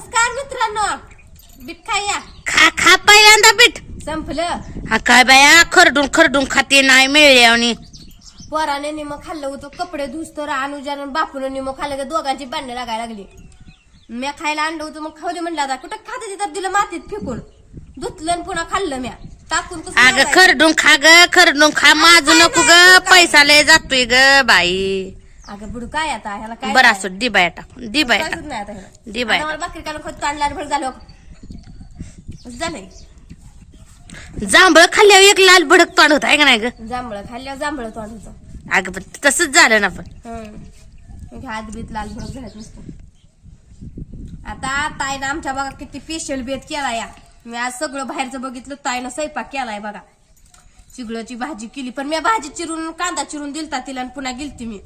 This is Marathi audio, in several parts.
नमस्कार मित्रांनो. बीट खाया खा खा पहिल्यांदा पीठ संपलं. हा काय बाया खरडून खरडून खाते नाही मिळले आणि पोराने निम खाल्लं होतं कपडे धुसतर अनुजानं बापून निम खाल्लं का दोघांची भांडणं लागायला लागली. मी खायला आणलं होतं मग खाऊ दे म्हणलं आता. कुठं खाते तर दिलं मातीत फेकून. धुतलं आणि पुन्हा खाल्लं म्या. टाकून कसं अगं लागायचं? खरडून खा ग खरडून खा. माझू नको ग पैसा लय जातोय ग बाई. अगं बुडू काय आता? ह्याला काय बरं. असो टाक नाही आता ह्याला. डिबाया आता मला भाकरी काढून खत आणल्यावर भर झालं झालंय. जांभळ खाल्ल्यावर एक लाल भडक तोंड होत आहे का नाही ग? जांभळं खाल्ल्यावर जांभळं तोंड होतं. अगं पण तसंच झालं ना पण. हम्म. हात बीत लाल भडक झाल्यात नुसतं. आता ताईनं आमच्या बघा किती स्पेशल बेत केला या. मी आज सगळं बाहेरचं बघितलं ताईनं स्वयंपाक केलाय बघा. चिगळची भाजी केली पण मी भाजी चिरून कांदा चिरून दिलता तिला आणि पुन्हा गेलती मी.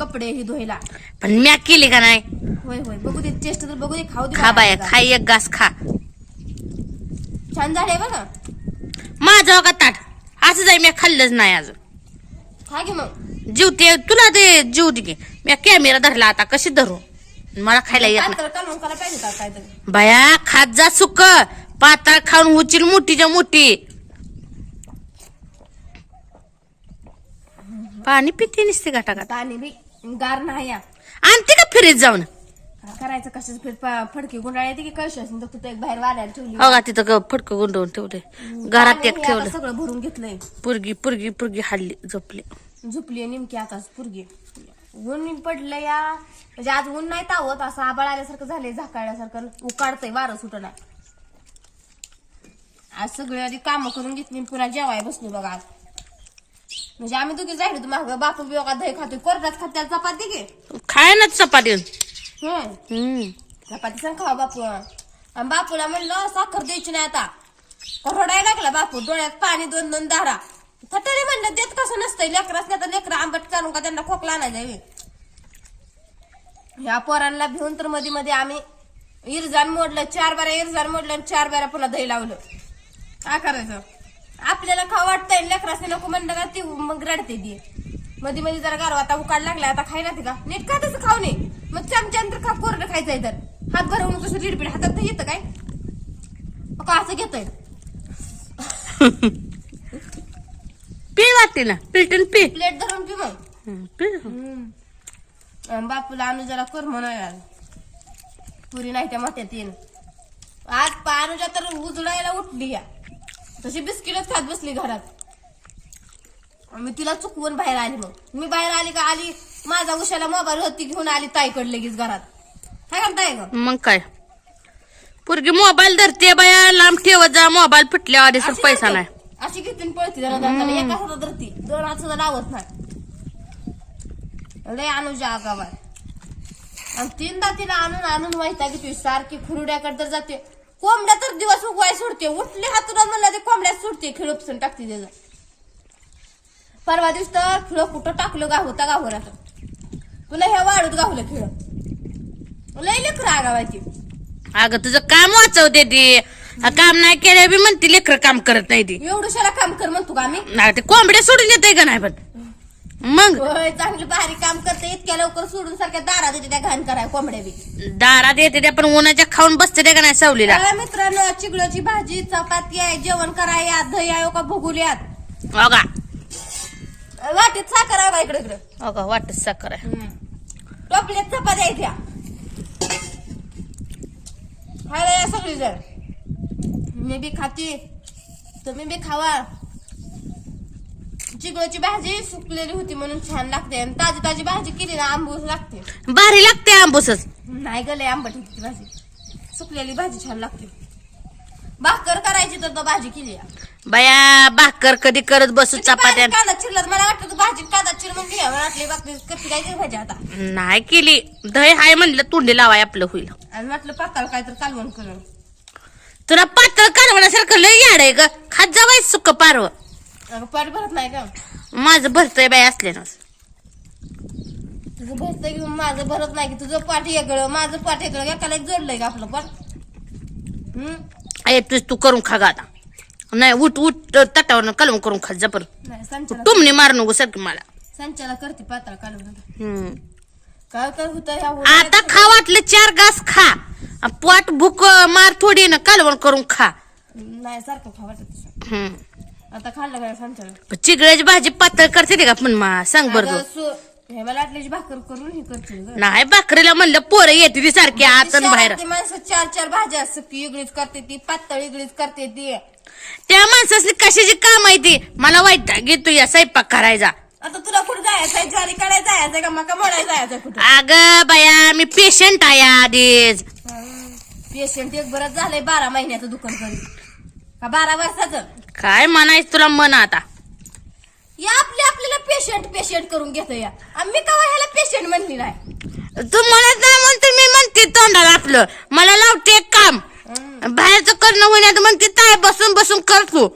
कपडे ही धुवायला. पण म्या केली का नाही? होय होय. बघू दे टेस्ट तर बघू दे खाऊ दे खा बाया बघा. खा एक घास खा. छान झाले बघा. माझं का ताट. असं जाई मी खाल्लंच नाही अजून. खा घे मग. जीवते तुला ते जीव दे की. मी कॅमेरा धरला आता कशी धरू? मला खायला येत नाही. करायला पाहिजे का बाया खात जा सुक पाताळ खाऊन उचील मोठीच्या मोठी. पाणी पिते नसते आणि बी गार नाही या आणते का फिरीत जाऊन? करायचं कशाच फिर? फडकी गुंडाळी येते की कळशी असेल? तर तू एक बाहेर वाऱ्याला ठेवली. हो का तिथं ग फटकं गुंडवून ठेवले घरात एक हे आता ठेवलं सगळं भरून घेतलंय. पुरगी पुरगी पुरगी हाडली झोपली. झुपली नेमकी आता पुरगी. ऊन पडलं या. म्हणजे आज ऊन नाही तावत असं आबाळ आल्यासारखं झालंय झाकाळल्यासारखं. उकाडतंय वारं सुटणार आज सगळे आधी कामं करून घेतली आणि पुन्हा जेवाय बसलो बघा आज. म्हणजे आम्ही दोघी जायलो होतो. मागं बापू बिवा दही खातोय कोरडात खात्याला चपाती घे. खाय ना चपाती. हम्म हम्म. चपाती सांग खावा बापू. आणि बापूला म्हणलं साखर द्यायची नाही आता. रडायला लागला बापू डोळ्यात पाणी दोन दोन दारा थटारी म्हणलं देत कसं नसतंय लेकराच नाही तर लेकरं आंबट काढून का त्यांना खोकला आणायला हवे ह्या पोरांना भिवून तर मध्ये मध्ये आम्ही इरजान मोडलं चार बारा इरजान मोडलं आणि चार बारा पुन्हा दही लावलं. काय करायचं? आपल्याला खाऊ वाटतंय? लेकरासने नको म्हणलं का ती मग रडते ती. मध्ये मध्ये जरा गारवा आता उकाड लागला आता खायला ते का? नीट का तसं खाऊ नये? मग चमच्यानंतर खा कोरडं खायचंय तर. हात भरवून कसं लिडबीड हातात येतं काय? का असं घेतोय. पी वाटते ना पिलटन पी. प्लेट धरून पी मग. हम्म, बापूला आणू जरा कर म्हणाय पुरी नाही त्या मोठ्या तीन आज पानुजा तर उजळायला उठली या. तशी बिस्किटच खात बसली घरात. मी तिला चुकवून बाहेर आली मग. मी बाहेर आली का आली माझा उशाला मोबाईल होती घेऊन आली ताईकडे लगेच घरात. काय करताय ग? मग काय? पुरगी मोबाईल धरते बाया लांब ठेवत जा मोबाईल फुटल्यावर आधी सर पैसा. नाही. अशी घेते आणि पळते जरा. एका हातात धरती. दोन हात सुद्धा लावत नाही. लय अनुजा आगावाय आणि तीनदा तिला आणून आणून माहिती की तुझी सारखी खुरुड्याकडे तर जाते. कोंबड्या तर दिवस उगवाय सोडते. उठली हातून म्हणलं ते कोंबड्या सुटते खिळपसून टाकते त्याचं. परवा दिवस तर खिळ कुठं टाकलं? गाव होता गाववर आता तुला हे वाढूत गावलं खिळ. लय लेकर आगावायची अगं तुझं काम वाचवते ती हा काम नाही केलं बी म्हणते लेकर काम करत नाही ती. एवढूशाला काम कर म्हणतो का आम्ही? नाही ते कोंबड्या सोडून येते का नाही पण? मग? होय चांगली भारी काम करते. इतक्या लवकर सोडून सारख्या दारात येते त्या घाण कराय कोंबड्या बी. दारात येते त्या पण उन्हाच्या खाऊन बसते त्या का नाही सावलीला? मित्रांनो चिगळाची भाजी चपाती आहे जेवण कराय दही आहे का भुगुल्यात अगा वाटीत साखर आहे का इकडे इकडे. अगा वाटत साखर आहे. टोपल्यात चपात्या आहेत ह्या खायला या सगळी जण मी बी खाते तुम्ही बी खावा. चिगळाची भाजी सुकलेली होती म्हणून छान लागते. आणि ताजी ताजी भाजी केली ना आंबूस लागते. भारी लागते आंबूसच. नाही गले आंबट होती ती भाजी. सुकलेली भाजी छान लागते. भाकर करायची तर तो भाजी केली बाया भाकर कधी करत बसू किती भाजी चपात्या? कांदा चिरला मला वाटलं तू भाजी कांदा चिर मला वाटली बाकी कधी काय केली भाजी आता. नाही केली. दही हाय म्हणलं तोंडी लावाय आपलं होईल. आणि म्हटलं पाताळ काय तर कालवण करून. तुला पातळ कारवण्यासारखं लय याड आहे ग. खात जावाय सुक पारव. अगं पाठ भरत नाही का? माझं भरतय बाई असल्यानं तुझं भरत घेऊन माझं भरत नाही की तुझं पाठ वेगळं माझं पाठ वेगळं एकाला एक जोडलंय का आपलं पाठ? हम्म? तू तू करून खा गा आता. नाही उठ उठ तटावर कलम करून खात जा परत. नाही संचाला टुमने मार नको सारखी मला. संचाला करते हम्म. काय काय होतं ह्या आता? खा वाटलं चार घास खा. पोट भूक मार थोडी ना कालवण करून खा. नाही सारखं खा वाटत. हम्म. आता खाल्लं काय सांगतो चिगळ्याची भाजी पातळ करते ते का पण मा सांग बरं. सु- हे मला वाटल्याची भाकर करून हे करते ग. नाही भाकरीला म्हणलं पोरं येते ती सारखी आत आणि बाहेर. शहरातली माणसं चार चार भाज्या असतात ती इगळीच करते ती पातळ इगळीच करते ती. त्या माणसाची कशाची काम आहे ती? मला वाईट घेतो या स्वयंपाक करायचा. आता तुला कुठे जायचंय? ज्वारी काढायला जायचंय का? मका मोडायला जायचंय कुठं? अग बाया मी पेशंट आहे आधीच. पेशंट एक बरंच झालंय बारा महिन्याचं दुकान करी का बारा वर्षाचं? काय म्हणायचं तुला मन आता. या आपल्या आपल्याला पेशंट पेशंट करून घेतो या. मी कवा ह्याला पेशंट म्हणली नाही. तू म्हणत नाही म्हणते मी म्हणते तोंडाला आपलं. मला लावते एक काम. बाहेरचं करणं होण्यात म्हणते ताय बसून बसून कर तू.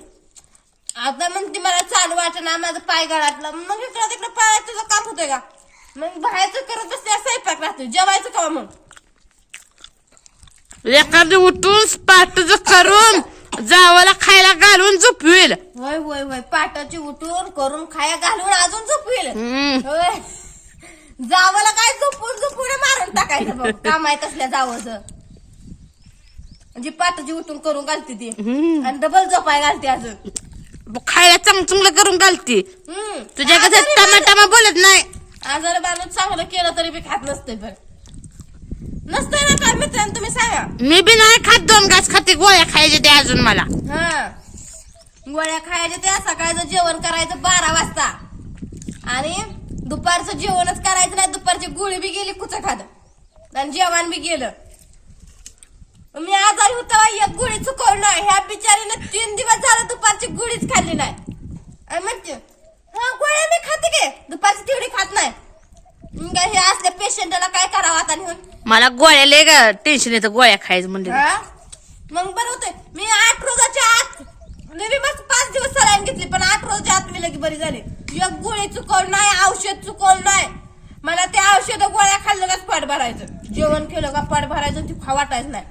आता म्हणते मला चालू वाटना माझं पाय गळाटलं मग इकडं तिकडं पाय तुझं काम होतंय का? मग बाहेरचं करत बसल्या स्वयंपाक राहतो जेवायचं का मग? एखादी उठून पाठच करून जावाला खायला घालून झोपवेल. होय होय होय पाटाची उठून करून खाया घालून अजून झोपवेल. हम्म. होय. जावाला काय झोपून झोपून मारून टाकायचं बघ. काम आहे तसल्या जावचं. म्हणजे पाटाची उठून करून घालते ती. हम्म. आणि डबल झोपाय घालते अजून. खायला चांगलं चांगलं करून घालते. हम्म. तुझ्या कसं आजारी टमाटामा बोलत नाही. माणूस- आजारी माणूस चांगलं केलं तरी बी खात नसतंय पण नसतंय ना मित्रांनो तुम्ही सांगा. मी बी नाही खात दोन घास खाते गोळ्या खायचे ते अजून मला. हा. गोळ्या खायच्या त्या सकाळचं जेवण करायचं बारा वाजता. आणि दुपारचं जेवणच करायचं नाही दुपारची गोळी बी गेली कुच खात आणि जेवण बी गेलं. मी आजारी होतो एक गोळी चुकवलं ह्या बिचारीनं तीन दिवस झालं दुपारची गोळीच खाल्ली नाही. आणि म्हणते हा गोळ्या मी खाते की दुपारची तेवढी खात नाही. मग हे असल्या पेशंटला काय करावं आता नेऊन मला गोळ्या लय ग टेन्शन येतं गोळ्या खायचं म्हणजे हा? मग बरं होतंय. मी आठ रोजाच्या आत मी मस्त पाच दिवस सलाईन घेतली पण आठ रोजाच्या आत मी लगी बरी झाली. एक गोळी चुकवलं नाही औषध चुकवलं नाही. मला ते औषध गोळ्या खाल्लं काच पाठ भरायचं. जेवण केलं का पाठ भरायचं ती खा वाटायचं नाही.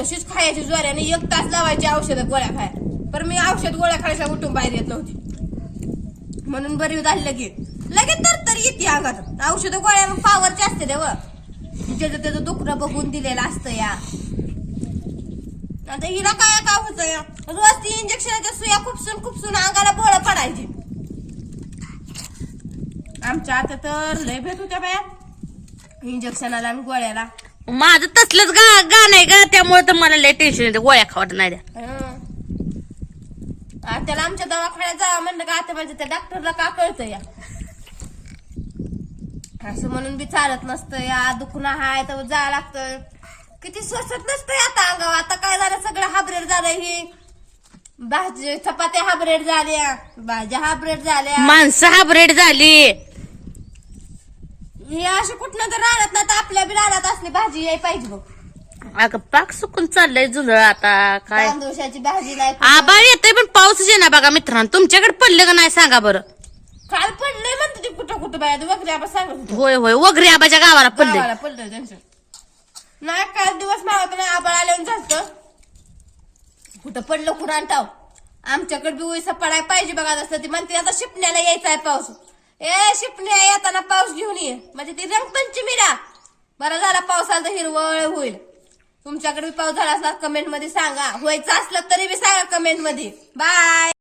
तशीच खायची ज्वाऱ्याने एक तास लावायची औषध गोळ्या खाय पण मी औषध गोळ्या खायच्या उठून बाहेर येत नव्हती. म्हणून बरी झाली लगेच लगेच तर तर येते अंगात औषध गोळ्या मग पावरचे असते देव. ज्याचं त्याचं दुखणं बघून दिलेलं असतं या. आता हिला काय काय होतं या? रोज ती इंजेक्शनाच्या सुया खुपसून खुपसून अंगाला बोळ पडायची. आमच्या आता तर लय भेट होत्या बाया. इंजेक्शनाला आणि गोळ्याला. माझं तसलंच गा गाणं आहे ग. त्यामुळे तर मला लय टेन्शन येतं. गोळ्या खावत नाही द्या हं. आत्याला आमच्या दवाखान्यात जावं म्हणलं का आता म्हणजे त्या डॉक्टरला का कळतं या? असं म्हणून बी चालत नसतं या दुखणं हाय तर जावं लागतं. किती स्वस्त नसतंय आता अंगावर. आता काय झालं? सगळं हाबरेट झालं ही. भाजी चपात्या हाबरेट झाल्या. भाज्या हाबरेट झाल्या. माणसं हाबरेट झाली. हे अशी कुठनं तर राहणार ना तर आपल्या बी राहणार असली भाजी याय पाहिजे बघ. अगं पाक सुकून चाललंय जुंधळ आता. काय? तांदूळशाची भाजी नाही आबाळ येतंय पण पाऊसच येणार बघा मित्रांनो. तुमच्याकडे पडलं का नाही सांगा बरं. काल पडलंय म्हणते ते कुठं कुठं बाया वगैरे आपण सांगत होतो. होय होय वगैरे आबाच्या गावाला पडले गावाला पडलं त्यांचं. नाही काल दिवस मावत नाही आबाळ आल्यावर झालं कुठं पडलं कुठं टाव आमच्याकडे बी उईसा पडाय पाहिजे बघा असतं ती म्हणते आता शिपण्याला यायचा आहे पाऊस. ए शिपण्या येताना पाऊस घेऊन ये. म्हणजे ती रंगपंचमीला बरं झाला पाऊस आला तर हिरवळ होईल. तुमच्याकडे बी पाऊस झाला असला कमेंटमध्ये सांगा. व्हायचं असलं तरी बी सांगा कमेंटमध्ये. बाय